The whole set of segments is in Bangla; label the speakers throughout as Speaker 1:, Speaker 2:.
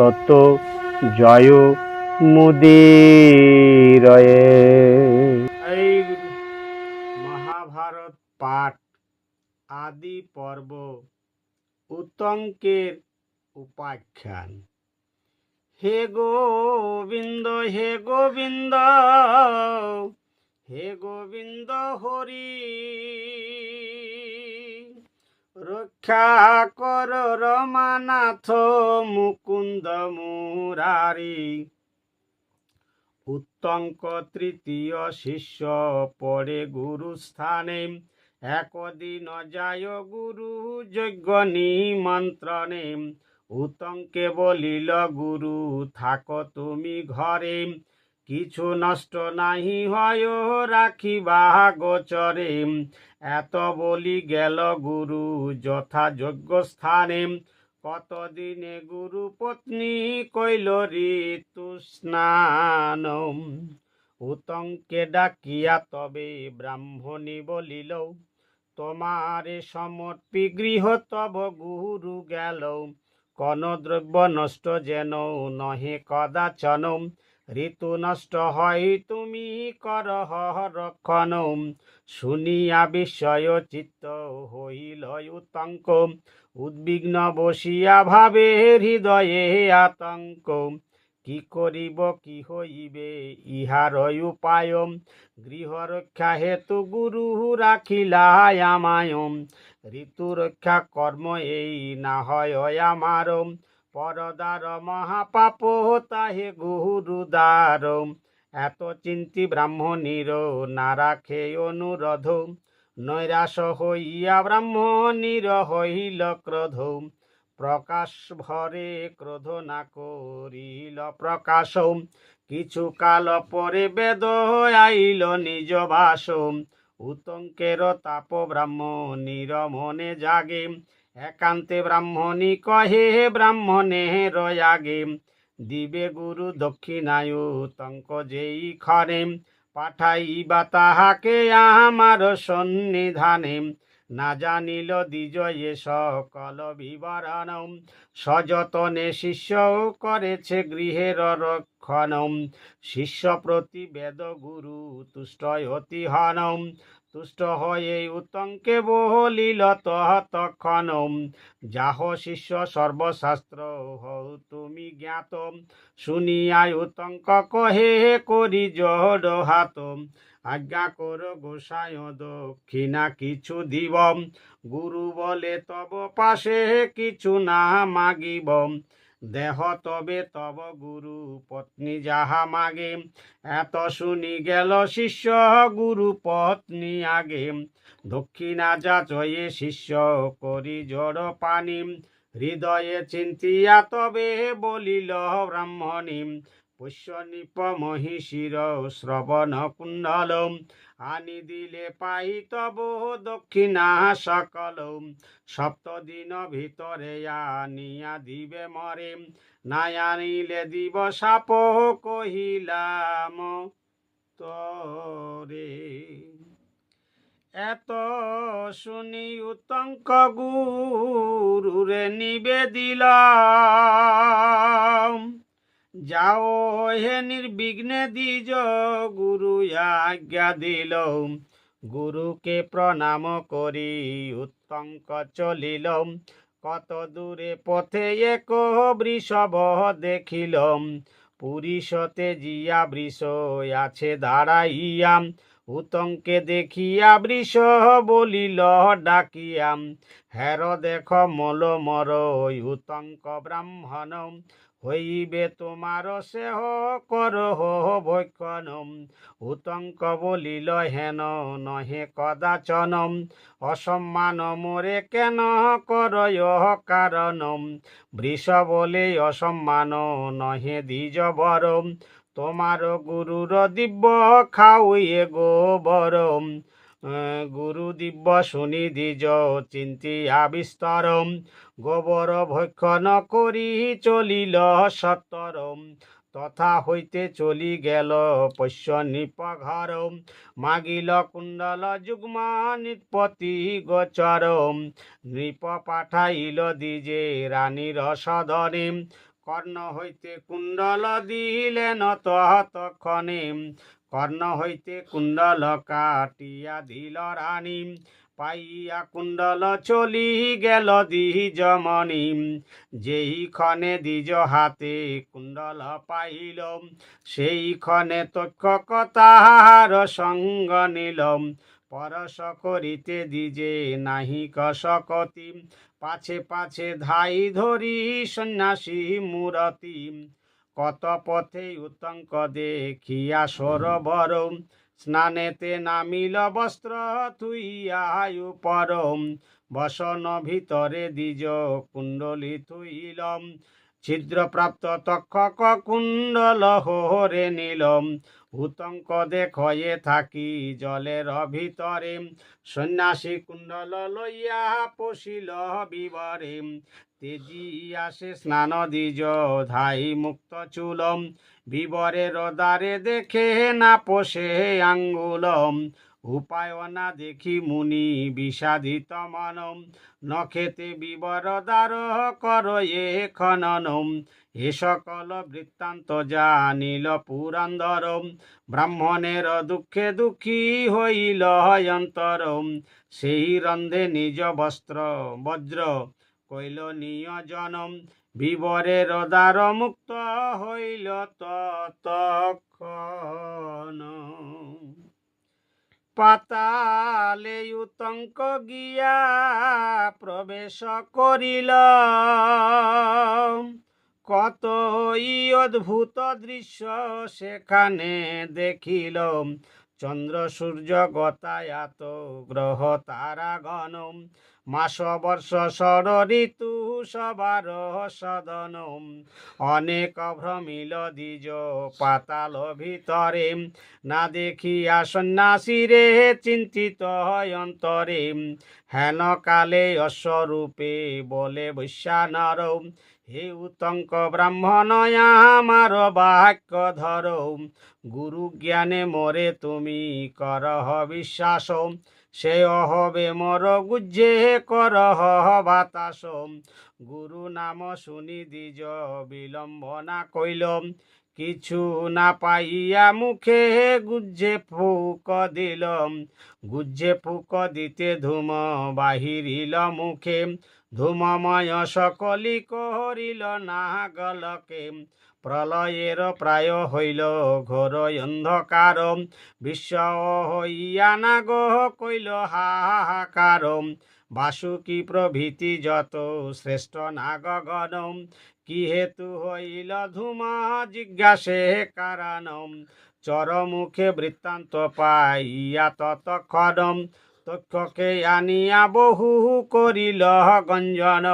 Speaker 1: তত জয় মুদিরয়ে। মহাভারত পাঠ, আদি পর্ব, উত্তঙ্কের উপাখ্যান। হে গোবিন্দ হে গোবিন্দ হে গোবিন্দ হরি। রক্ষা কর রমানাথ মুকুন্দ মুরারি। উত্তঙ্ক তৃতীয় শিষ্য পড়ে গুরু স্থানে একদিন যায় গুরু যজ্ঞ নিমন্ত্রণে। উত্তঙ্কে বলিল, গুরু, থাকো তুমি ঘরে। কিছু নষ্ট নাহি হয় রাখিবা গোচরে এত বলি গেল গুরু যথাযোগ্য স্থানে। কতদিনে গুরু পত্নী কইল, ঋতু স্নান উতঙ্কে ডাকিয়া তবে ব্রাহ্মণী বলিল, তোমারে সমর্পি গৃহ তব গুরু গেল। কোন দ্রব্য নষ্ট যেন নহে কদাচন। ঋতু নষ্ট হয়, তুমি কর রক্ষণ শুনিয়া বিস্ময় চিত্ত হইল উতঙ্ক উদ্বিগ্ন বসিয়া ভাবে হৃদয়ে আতঙ্ক। কি করিব, কি হইবে, ইহার উপায়? গৃহ রক্ষা হেতু গুরু রাখিলা আমায়। ঋতু রক্ষা কর্ম এই না হয় আমার পরদার মহাপাপ তাহে গুরুদার এত চিন্তি ব্রাহ্মণীর না রাখে অনুরোধ। নৈরাশ হইয়া ব্রাহ্মণীর হইল ক্রোধ। প্রকাশ ভরে ক্রোধ না করিল প্রকাশ। কিছু কাল পরে বেদ আইল নিজ বাস। উতঙ্কের তাপ ব্রাহ্মণীর মনে জাগে। একান্তে ব্রাহ্মণী কহে ব্রাহ্মণের আগে দিবে গুরু দক্ষিণায় তঙ্ক যেই খরে, পাঠাইবা তাহাকে আমার সন্নিধানে। না জানিল দিজয়ে সকল বিবরণ, সযতনে শিষ্য করেছে গৃহের রক্ষণ। শিষ্য প্রতি বেদ গুরু তুষ্ট অতি হন তুষ্ট হয়ে উত্তঙ্কে বলিল তখন যাহ শিষ্য সর্বশাস্ত্র, হও তুমি জ্ঞাত। শুনিয়াই উতঙ্ক কহে করি জড় হাত। আজ্ঞা কর গোসায় দক্ষিণা কিছু দিব। গুরু বলে তব পাশে কিছু না মাগিব। দেহ তবে তব গুরু পত্নী যাহা মাগে। এত শুনি গেল শিষ্য গুরু পত্নী আগে। দক্ষিণা যাচয়ে শিষ্য করি জড় পানি। হৃদয়ে চিন্তিয়া তবে বলিল ব্রাহ্মণী পুষ্যনিপ মহিষীর শ্রবণ কুণ্ডল। আনি দিলে পাই তব দক্ষিণা সকল। সপ্তদিন ভিতরে আনিয়া দিবে মরে। না আনিলে দিব সাপ কহিলাম, তরে এত শুনি উতঙ্ক গুরুরে নিবেদিলাম। যাও হে নির্বিঘ্নে দিজ গুরু আজ্ঞা দিল। গুরুকে প্রণাম করি, উত্তঙ্ক চলিল। কত দূরে পথে এক বৃষভ দেখিল। পুরীশতে জিয়া বৃষ আছে দাঁড়াইয়া। উতঙ্কে দেখিয়া বৃষ বলিল ডাকিয়াম হের দেখ মল মর উতঙ্ক ব্রাহ্মণ হইবে তোমার সেহ কর ভক্ষণম উতঙ্ক বলিল, হেন নহে কদাচনম। অসম্মান মোরে কেন করয় কারণম বৃষ বলে, অসম্মান নহে দ্বিজ বরম তোমার গুরুর দিব্য খাওয়ে গো গুরু দিব্য শুনি দ্বিজ চিন্তিয়া গোবর ভক্ষণ করি চলিল সত্তরম। তথা হইতে চলি গেল পশ্য নিপঘরম। মাগিল কুণ্ডল যুগ্ম নিপতি গোচরম। নৃপ পাঠাইল দিজে রানীর সদনে। কর্ণ হইতে কুণ্ডল দিলেন তৎক্ষণে কর্ণ হইতে কুণ্ডল কাটিয়া দিল রানী। পাইয়া কুণ্ডল চলি গেল দ্বিজ মণি। যেই ক্ষণে দ্বিজ হাতে কুণ্ডল পাইল সেই ক্ষণে তক্ষ তাহার সঙ্গ নিলম পরশ করিতে দিজে নাহি কসকতি পাছে পাছে ধাই ধরি সন্ন্যাসী মূরতি। কত পথে উত্তঙ্ক দেখিয়া সরোবর স্নানেতে নামিল বস্ত্র থুইয়া পরম, বসন ভিতরে দ্বিজ কুণ্ডলি থুইলম। ছিদ্রপ্রাপ্ত তক্ষক কুণ্ডল হোরে নিলম উতঙ্ক দেখয়ে থাকি জলের ভিতরে। সন্ন্যাসী কুণ্ডল লইয়া পশিল বিবরে, তেজি আসে স্নান দিজ ধাই মুক্ত চুলম। বিবরের দ্বারে দেখে না পোষে আঙ্গুলম উপায় না দেখি মুনি বিষাদিত মনম। নখেতে বিবর দ্বার কর এ খননম। এ সকল বৃত্তান্ত জানিল পুরন্দরম। ব্রাহ্মণের দুঃখে দুঃখী হইল অন্তরম সেই রন্ধে নিজ বস্ত্র, বজ্র কইল নিয়োজনম বিবরের দ্বার মুক্ত হইল ততক্ষণ পাতালে উতঙ্ক গিয়া প্রবেশ করিল। কত অদ্ভুত দৃশ্য সেখানে দেখিল। চন্দ্র সূর্য গতায়াত, গ্রহ তারাগণ মাস বর্ষ ষড় ঋতু সবার সদন অনেক ভ্রমিল দ্বিজ পাতাল ভিতরে, না দেখিয়া সন্ন্যাসীরে চিন্তিত অন্তরে। হেন কালে অশ্বরূপে বলে বৈশ্যানর হে উতঙ্ক ব্রাহ্মণ আমার বাক্য ধর। গুরু জ্ঞানে মরে তুমি করহ বিশ্বাস। সে অহবে মর গুজ্জে, করহ বাতাস। গুরু নাম শুনি দ্বিজ বিলম্বনা কইল, কিছু না পাইয়া মুখে গুজ্জে ফুক দিলম গুজ্জে ফুক দিতে ধুম বাহিরিল মুখে। ধূমময় সকলি করিল না গলকে প্রলয়ের প্রায় হইল ঘোর অন্ধকার। বিশ্ব হইয়া না কইল হাহাকার। বাসুকি প্রভৃতি যত শ্রেষ্ঠ নাগগণ, কি হেতু হইল ধূমা জিজ্ঞাসে কারণম চরমুখে বৃত্তান্ত পাইয়া ততক্ষণম তক্ষকে আনিয়া বহু করিল গঞ্জন।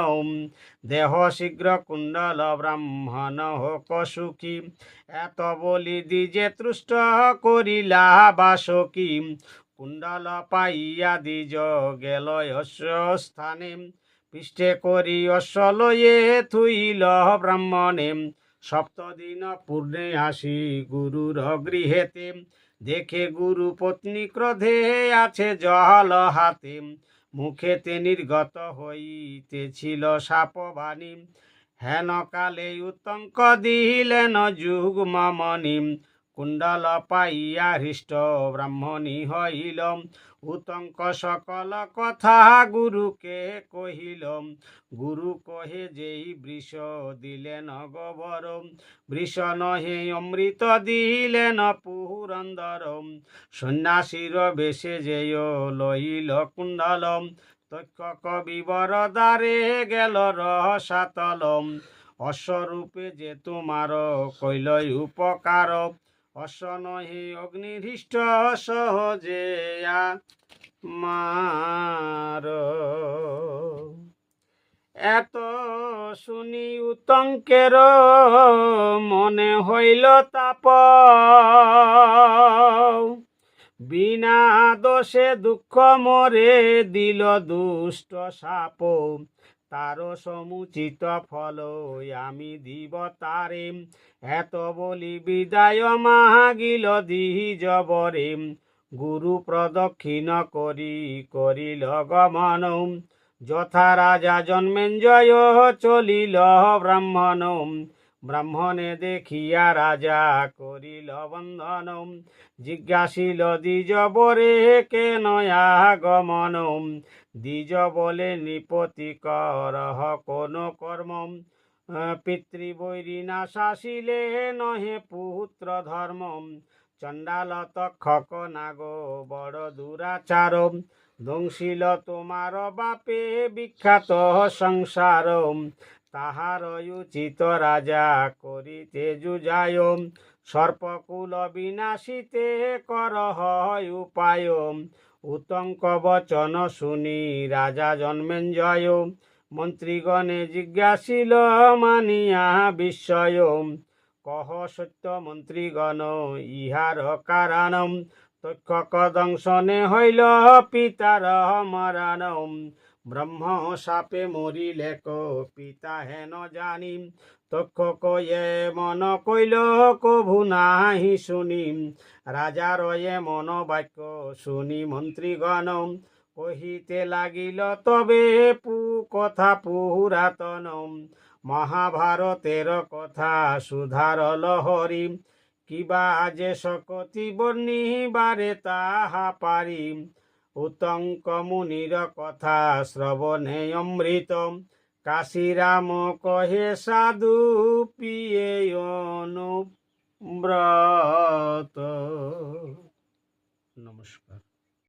Speaker 1: দেহ শীঘ্র কুণ্ডল ব্রাহ্মণ হোক সুখী। এত বলি দিজে তুষ্ট করিলা বাসকি। কুণ্ডল পাইয়া দ্বিজ গেল স্থানে পৃষ্ঠে করি অশ্ব লয়ে থুইল ব্রাহ্মণে। সপ্তদিন পূর্ণে আসি গুরুর গৃহেতে। দেখে গুরু পত্নী ক্রোধে আছে জল হাতে। মুখেতে নির্গত হইতেছিল সাপ সাপবাণী। হেন কালে উত্তঙ্ক দিলেন যুগ্মমণি। কুণ্ডল পাইয়া হৃষ্ট ব্রাহ্মণী হইল উতঙ্ক সকল কথা গুরুকে কহিল গুরু কহে যেই বৃষ দিলেন গোবর। বৃষ নহে অমৃত দিলেন পুরন্দর সন্ন্যাসীর বেশে যেয় লইল কুণ্ডল তক্ষ কবিবর দ্বারে গেল রহসাতলম অশ্বরূপে যে তোমার কইলই উপকার। অশ্ব নহে অগ্নিহৃষ্ট সহজে মার এত শুনি উতঙ্কের মনে হইল তাপ। বিনা দোষে দুঃখ মরে দিল দুষ্ট সাপ। তার সমুচিত ফল আমি দিব তারে। এত বলি বিদায় মাহাগিল দিহি জবরে। গুরু প্রদক্ষিণ করি, করিল গমন। যথা রাজা জন্মেঞ্জয় চলিল ব্রাহ্মণ। ব্রাহ্মণে দেখিয়া রাজা করিল বন্ধন। জিজ্ঞাসিল, দ্বিজ বরে কেন আগমন দ্বিজ বলে নৃপতি করহ কোন কর্ম? পিতৃবৈরী না শাসিলে নহে পুত্র ধর্ম? চণ্ডাল তক্ষক নাগ বড় দুরাচার। দংশিল তোমার বাপে বিখ্যাত সংসার। তাহার উচিত রাজা করিতে যুজায় সর্পকুল বিনাশিতে কর হয় উপায় উতঙ্ক বচন শুনি রাজা জন্মেঞ্জয় মন্ত্রীগণে জিজ্ঞাসিল মানিয়া বিস্ময় কহ সত্য মন্ত্রীগণ, ইহার কারণম, তক্ষক দংশনে হইল পিতার মরণম। ব্রহ্ম সাপে মরিলে ক পিতা হেন জানিম তক্ষ কয়ে মন কইল, কভু নাহি শুনি। রাজার এ মন বাক্য শুনি মন্ত্রীগণ। কহিতে লাগিল, তবে পু কথা পুরাতন। মহাভারতের কথা সুধার লহরী। কিবা যে শকতি বর্ণিবারে তাহা পারি। উতঙ্ক মুনির কথা শ্রবণে অমৃত কাশীরাম কহে সাধু পিয়ে অনুব্রত। নমস্কার।